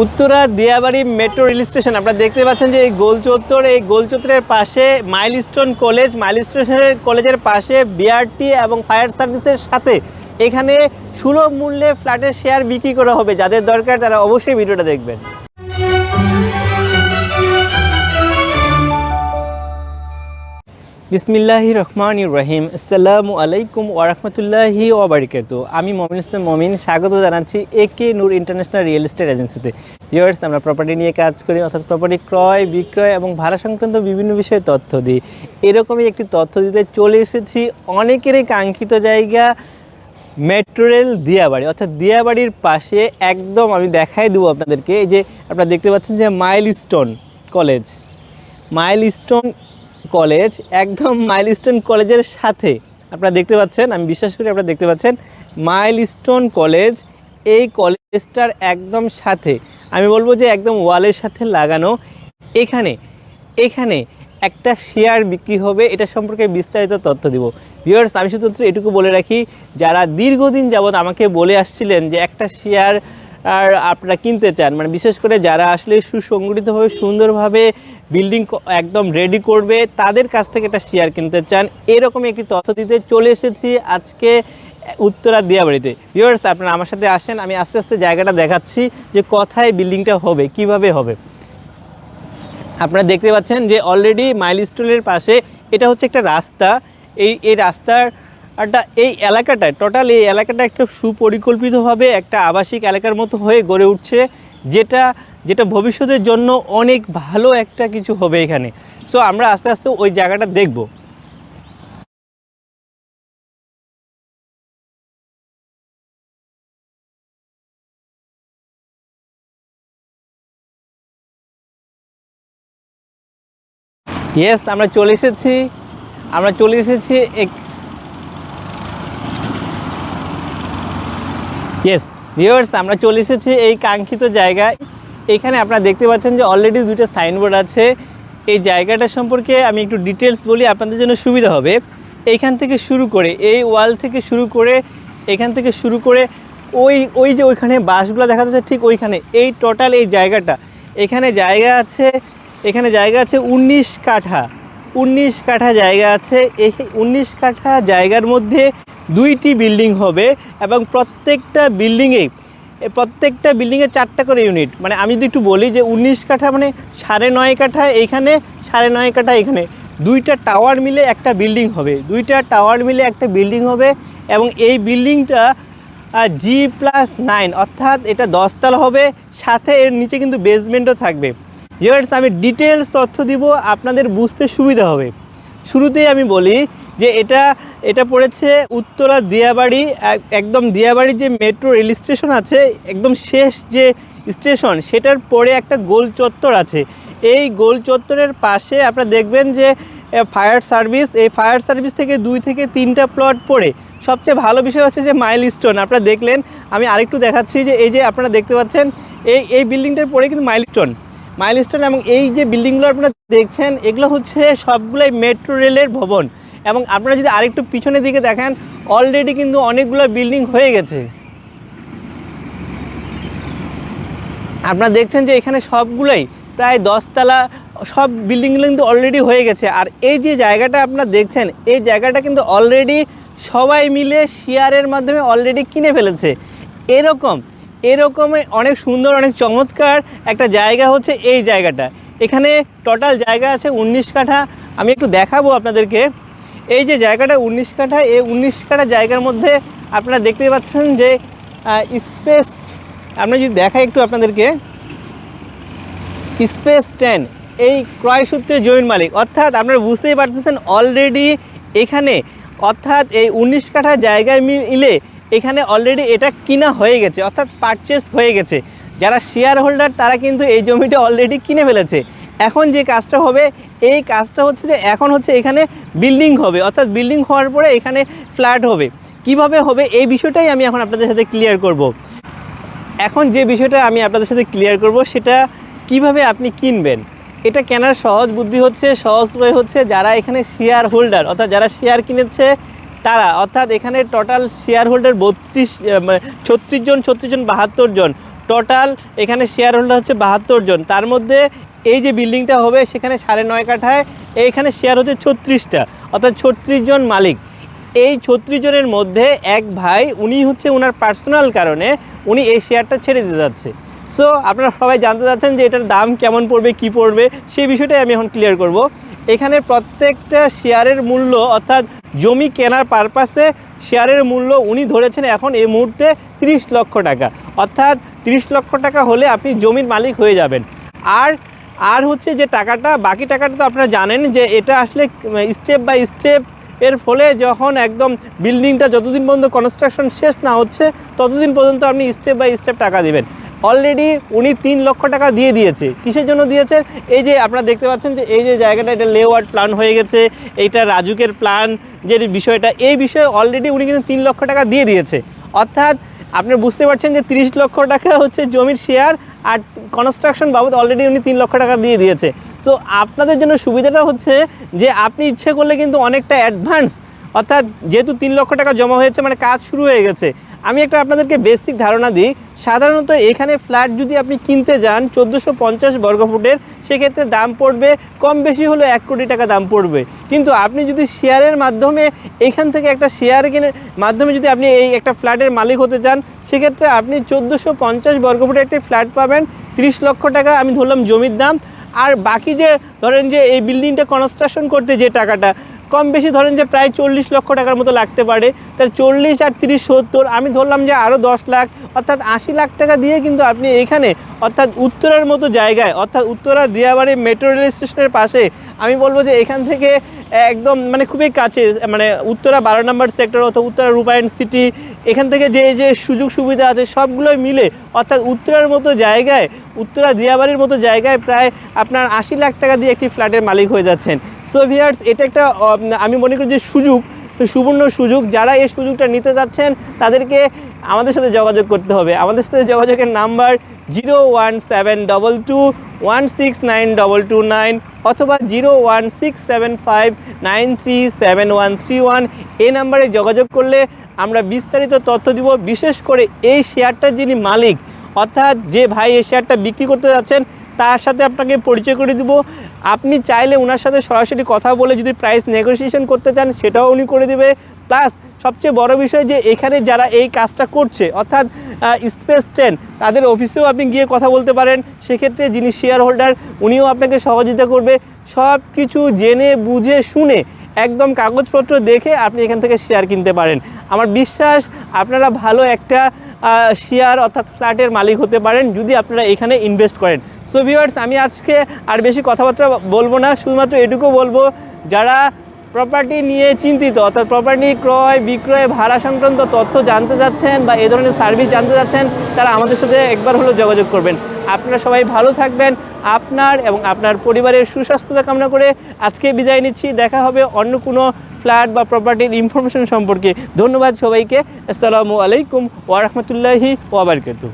Uttara Diabari metro rail station. আপনারা দেখতে পাচ্ছেন যে এই গোল চত্বর, এই গোল চত্বরের পাশে মাইলস্টোন কলেজ। মাইলস্টোন কলেজের পাশে বিআরটি এবং ফায়ার সার্ভিসের সাথে এখানে সুলভ মূল্যে ফ্ল্যাটের শেয়ার বিক্রি করা হবে। যাদের দরকার তারা অবশ্যই ভিডিওটা দেখবেন। বিসমিল্লাহি রহমান রহিম। আসসালামু আলাইকুম ওরহমতুল্লাহি ওবরিকাত আমি মমিন ইসলাম মমিন, স্বাগত জানাচ্ছি A K Noor international real estate এজেন্সিতে। ভিউয়ার্স আমরা প্রপার্টি নিয়ে কাজ করি, অর্থাৎ প্রপার্টি ক্রয়, বিক্রয় এবং ভাড়া সংক্রান্ত বিভিন্ন বিষয়ে তথ্য দিই। এরকমই একটি তথ্য দিতে চলে এসেছি অনেকেরই কাঙ্ক্ষিত জায়গা মেট্রো রেল দিয়াবাড়ি। অর্থাৎ দিয়াবাড়ির পাশে একদম আমি দেখাই দেবো আপনাদেরকে। এই যে আপনারা দেখতে পাচ্ছেন যে মাইলস্টোন কলেজ মাইলস্টোন কলেজ, একদম মাইলস্টোন কলেজের সাথে। আপনারা দেখতে পাচ্ছেন, আমি বিশ্বাস করি আপনারা দেখতে পাচ্ছেন মাইলস্টোন কলেজ, এই কলেজটার একদম সাথে। আমি বলব যে একদম ওয়ালের সাথে লাগানো। এখানে এখানে একটা শেয়ার বিক্রি হবে, এটা সম্পর্কে বিস্তারিত তথ্য দিব। ভিউয়ার্স আমি শুধুমাত্র এটুকু বলে রাখি, যারা দীর্ঘদিন যাবৎ আমাকে বলে আসছিলেন যে একটা শেয়ার আর আপনারা কিনতে চান মানে বিশেষ করে যারা আসলে সুসংগঠিতভাবে, সুন্দরভাবে বিল্ডিং একদম রেডি করবে। তাদের কাছ থেকে এটা শেয়ার কিনতে চান। এরকমই একটি তথ্য দিতে চলে এসেছি আজকে উত্তরা দিয়াবাড়িতে। ভিউয়ার্স আপনারা আমার সাথে আসেন। আমি আস্তে আস্তে জায়গাটা দেখাচ্ছি যে কোথায় বিল্ডিংটা হবে, কীভাবে হবে। আপনারা দেখতে পাচ্ছেন যে অলরেডি মাইলস্টোনের পাশে এটা হচ্ছে একটা রাস্তা। এই এই রাস্তার একটা এই এলাকাটায় টোটাল এই এলাকাটা একটা সুপরিকল্পিতভাবে একটা আবাসিক এলাকার মতো হয়ে গড়ে উঠছে। যেটা যেটা ভবিষ্যতের জন্য অনেক ভালো একটা কিছু হবে এখানে। সো আমরা আস্তে আস্তে ওই জায়গাটা দেখব। ইয়েস আমরা চলে এসেছি। আমরা চলে এসেছি এক ইয়েস ভিউয়ার্স আমরা চলে এসেছি এই কাঙ্ক্ষিত জায়গায়। এখানে আপনারা দেখতে পাচ্ছেন যে অলরেডি দুটো সাইনবোর্ড আছে। এই জায়গাটা সম্পর্কে আমি একটু ডিটেলস বলি, আপনাদের জন্য সুবিধা হবে। এইখান থেকে শুরু করে, এই ওয়াল থেকে শুরু করে, এখান থেকে শুরু করে, ওই ওই যে ওইখানে বাসগুলো দেখা যাচ্ছে ঠিক ওইখানে, এই টোটাল এই জায়গাটা। এখানে জায়গা আছে, এখানে জায়গা আছে উনিশ কাঠা। উনিশ কাঠা জায়গা আছে, এই উনিশ কাঠা জায়গার মধ্যে দুইটি বিল্ডিং হবে এবং প্রত্যেকটা বিল্ডিংয়ে প্রত্যেকটা বিল্ডিংয়ে চারটা করে ইউনিট মানে আমি যদি একটু বলি যে উনিশ কাঠা মানে সাড়ে নয় কাঠা এইখানে সাড়ে নয় কাঠা এখানে। দুইটা টাওয়ার মিলে একটা বিল্ডিং হবে। দুইটা টাওয়ার মিলে একটা বিল্ডিং হবে এবং এই বিল্ডিংটা জি প্লাস নাইন অর্থাৎ এটা দশতলা হবে। সাথে এর নিচে কিন্তু বেসমেন্টও থাকবে। ইয়ার্স আমি ডিটেলস তথ্য দিব, আপনাদের বুঝতে সুবিধা হবে। শুরুতেই আমি বলি যে এটা এটা পড়েছে উত্তরা দিয়াবাড়ি একদম দিয়াবাড়ির যে মেট্রো রেল স্টেশন আছে, একদম শেষ যে স্টেশন, সেটার পরে একটা গোল চত্বর আছে। এই গোল চত্বরের পাশে আপনারা দেখবেন যে ফায়ার সার্ভিস, এই ফায়ার সার্ভিস থেকে দুই থেকে তিনটা প্লট পড়ে। সবচেয়ে ভালো বিষয় হচ্ছে যে মাইল স্টোন আপনারা দেখলেন, আমি আরেকটু দেখাচ্ছি যে এই যে আপনারা দেখতে পাচ্ছেন, এই এই বিল্ডিংটার পরে কিন্তু মাইল স্টোন মাইলস্টোন এবং এই যে বিল্ডিংগুলো আপনারা দেখছেন, এগুলো হচ্ছে সবগুলোই মেট্রো রেলের ভবন। এবং আপনারা যদি আরেকটু পিছনের দিকে দেখেন অলরেডি কিন্তু অনেকগুলো বিল্ডিং হয়ে গেছে। আপনারা দেখছেন যে এখানে সবগুলোই প্রায় দশতলা, সব বিল্ডিংগুলো কিন্তু অলরেডি হয়ে গেছে। আর এই যে জায়গাটা আপনারা দেখছেন, এই জায়গাটা কিন্তু অলরেডি সবাই মিলে শেয়ারের মাধ্যমে অলরেডি কিনে ফেলেছে। এরকম এরকমই অনেক সুন্দর, অনেক চমৎকার একটা জায়গা হচ্ছে এই জায়গাটা। এখানে টোটাল জায়গা আছে উনিশ কাঠা। আমি একটু দেখাবো আপনাদেরকে। এই যে জায়গাটা উনিশ কাঠা, এই উনিশ কাঠা জায়গার মধ্যে আপনারা দেখতে পাচ্ছেন যে স্পেস আমরা যদি দেখাই একটু আপনাদেরকে। স্পেস টেন এই ক্রয় জমির মালিক। অর্থাৎ আপনারা বুঝতেই পারতেছেন অলরেডি এখানে। অর্থাৎ এই উনিশ কাঠা জায়গায় মিলে এখানে অলরেডি এটা কিনা হয়ে গেছে, অর্থাৎ পারচেস হয়ে গেছে। যারা শেয়ার হোল্ডার তারা কিন্তু এই জমিটা অলরেডি কিনে ফেলেছে। এখন যে কাজটা হবে, এই কাজটা হচ্ছে যে এখন হচ্ছে এখানে বিল্ডিং হবে, অর্থাৎ বিল্ডিং হওয়ার পরে এখানে ফ্ল্যাট হবে। কীভাবে হবে, এই বিষয়টাই আমি এখন আপনাদের সাথে ক্লিয়ার করব। এখন যে বিষয়টা আমি আপনাদের সাথে ক্লিয়ার করব, সেটা কীভাবে আপনি কিনবেন? এটা কেনার সহজ বুদ্ধি হচ্ছে, সহজ হচ্ছে যারা এখানে শেয়ার হোল্ডার অর্থাৎ যারা শেয়ার কিনেছে তারা, অর্থাৎ এখানে টোটাল শেয়ার হোল্ডার বত্রিশ ছত্রিশ জন ছত্রিশ জন, বাহাত্তর জন। টোটাল এখানে শেয়ার হোল্ডার হচ্ছে বাহাত্তর জন। তার মধ্যে এই যে বিল্ডিংটা হবে সেখানে সাড়ে নয় কাঠায় এইখানে শেয়ার হচ্ছে ছত্রিশটা। অর্থাৎ ছত্রিশ জন মালিক। এই ছত্রিশ জনের মধ্যে এক ভাই, উনি হচ্ছে ওনার পার্সোনাল কারণে উনি এই শেয়ারটা ছেড়ে দিতে যাচ্ছে। সো আপনারা সবাই জানতে চাচ্ছেন যে এটার দাম কেমন পড়বে, কি পড়বে, সেই বিষয়টাই আমি এখন ক্লিয়ার করব। এখানে প্রত্যেকটা শেয়ারের মূল্য, অর্থাৎ জমি কেনার পারপাসে শেয়ারের মূল্য উনি ধরেছেন এখন এই মুহূর্তে 30 লক্ষ টাকা। অর্থাৎ 30 লক্ষ টাকা হলে আপনি জমির মালিক হয়ে যাবেন। আর আর হচ্ছে যে টাকাটা, বাকি টাকাটা তো আপনারা জানেন যে এটা আসলে স্টেপ বাই স্টেপ এর ফলে যখন একদম বিল্ডিংটা যতদিন পর্যন্ত কনস্ট্রাকশন শেষ না হচ্ছে, ততদিন পর্যন্ত আপনি স্টেপ বাই স্টেপ টাকা দিবেন। অলরেডি উনি তিন লক্ষ টাকা দিয়ে দিয়েছে। কিসের জন্য দিয়েছে? এই যে আপনারা দেখতে পাচ্ছেন যে এই যে জায়গাটা, এটা লেআউট প্ল্যান হয়ে গেছে, এইটা রাজুকের প্ল্যান যে বিষয়টা, এই বিষয়ে অলরেডি উনি কিন্তু তিন লক্ষ টাকা দিয়ে দিয়েছে। অর্থাৎ আপনি বুঝতে পারছেন যে তিরিশ লক্ষ টাকা হচ্ছে জমির শেয়ার আর কনস্ট্রাকশন বাবদ অলরেডি উনি তিন লক্ষ টাকা দিয়ে দিয়েছে। তো আপনাদের জন্য সুবিধাটা হচ্ছে যে আপনি ইচ্ছে করলে কিন্তু অনেকটা অ্যাডভান্স অর্থাৎ যেহেতু তিন লক্ষ টাকা জমা হয়েছে মানে কাজ শুরু হয়ে গেছে আমি একটা আপনাদেরকে বেসিক ধারণা দিই। সাধারণত এখানে ফ্ল্যাট যদি আপনি কিনতে যান চোদ্দোশো পঞ্চাশ বর্গফুটের সেক্ষেত্রে দাম পড়বে, কম বেশি হলো এক কোটি টাকা দাম পড়বে। কিন্তু আপনি যদি শেয়ারের মাধ্যমে এখান থেকে একটা শেয়ার কিনে, মাধ্যমে যদি আপনি এই একটা ফ্ল্যাটের মালিক হতে চান সেক্ষেত্রে আপনি চোদ্দোশো পঞ্চাশ বর্গফুটের একটি ফ্ল্যাট পাবেন, তিরিশ লক্ষ টাকা আমি ধরলাম জমির দাম। আর বাকি যে, ধরেন যে এই বিল্ডিংটা কনস্ট্রাকশন করতে যে টাকাটা কম বেশি ধরেন যে প্রায় চল্লিশ লক্ষ টাকার মতো লাগতে পারে। তার চল্লিশ আর তিরিশ সত্তর, আমি ধরলাম যে আরও দশ লাখ, অর্থাৎ আশি লাখ টাকা দিয়ে কিন্তু আপনি এখানে অর্থাৎ উত্তরার মতো জায়গায়, অর্থাৎ উত্তরা দিয়াবাড়ি মেট্রো রেল স্টেশনের পাশে, আমি বলব যে এখান থেকে একদম মানে খুবই কাছে মানে উত্তরা বারো নম্বর সেক্টর অর্থাৎ উত্তরা রূপায়ণ সিটি এখান থেকে যে যে সুযোগ সুবিধা আছে সবগুলোই মিলে, অর্থাৎ উত্তরার মতো জায়গায়, উত্তরা দিয়াবাড়ির মতো জায়গায় প্রায় আপনার আশি লাখ টাকা দিয়ে একটি ফ্ল্যাটের মালিক হয়ে যাচ্ছেন। সো ভিয়ার্স এটা একটা আমি মনে করি যে সুযোগ, সুবর্ণ সুযোগ। যারা এই সুযোগটা নিতে যাচ্ছেন, তাদেরকে আমাদের সাথে যোগাযোগ করতে হবে। আমাদের সাথে যোগাযোগের number zero one seven double two one six nine double two nine অথবা zero one six seven five nine three seven one three one. এই নাম্বারে যোগাযোগ করলে আমরা বিস্তারিত তথ্য দিব, বিশেষ করে এই শেয়ারটার যিনি মালিক, অর্থাৎ যে ভাই এই শেয়ারটা বিক্রি করতে যাচ্ছেন, তার সাথে আপনাকে পরিচয় করে দিব। আপনি চাইলে ওনার সাথে সরাসরি কথা বলে যদি প্রাইস নেগোসিয়েশন করতে চান, সেটাও উনি করে দিবে। প্লাস সবচেয়ে বড় বিষয় যে এখানে যারা এই কাজটা করছে, অর্থাৎ স্পেস টেন তাদের অফিসেও আপনি গিয়ে কথা বলতে পারেন। সেক্ষেত্রে যিনি শেয়ার হোল্ডার উনিও আপনাকে সহযোগিতা করবে। সব কিছু জেনে, বুঝে, শুনে একদম কাগজপত্র দেখে আপনি এখান থেকে শেয়ার কিনতে পারেন। আমার বিশ্বাস, আপনারা ভালো একটা শেয়ার অর্থাৎ ফ্ল্যাটের মালিক হতে পারেন যদি আপনারা এখানে ইনভেস্ট করেন। সো ভিউয়ার্স আমি আজকে আর বেশি কথাবার্তা বলব না, শুধুমাত্র এটুকু বলব, যারা প্রপার্টি নিয়ে চিন্তিত, অর্থাৎ প্রপার্টি ক্রয়, বিক্রয়, ভাড়া সংক্রান্ত তথ্য জানতে চাচ্ছেন বা এ ধরনের সার্ভিস জানতে চাচ্ছেন, তারা আমাদের সাথে একবার হলেও যোগাযোগ করবেন। আপনারা সবাই ভালো থাকবেন। আপনার এবং আপনার পরিবারের সুস্বাস্থ্যতা কামনা করে আজকে বিদায় নিচ্ছি। দেখা হবে অন্য কোনো ফ্ল্যাট বা প্রপার্টির ইনফরমেশন সম্পর্কে। ধন্যবাদ সবাইকে। আসসালামু আলাইকুম ওয়ারহমতুল্লাহি ওয়াবারকাতু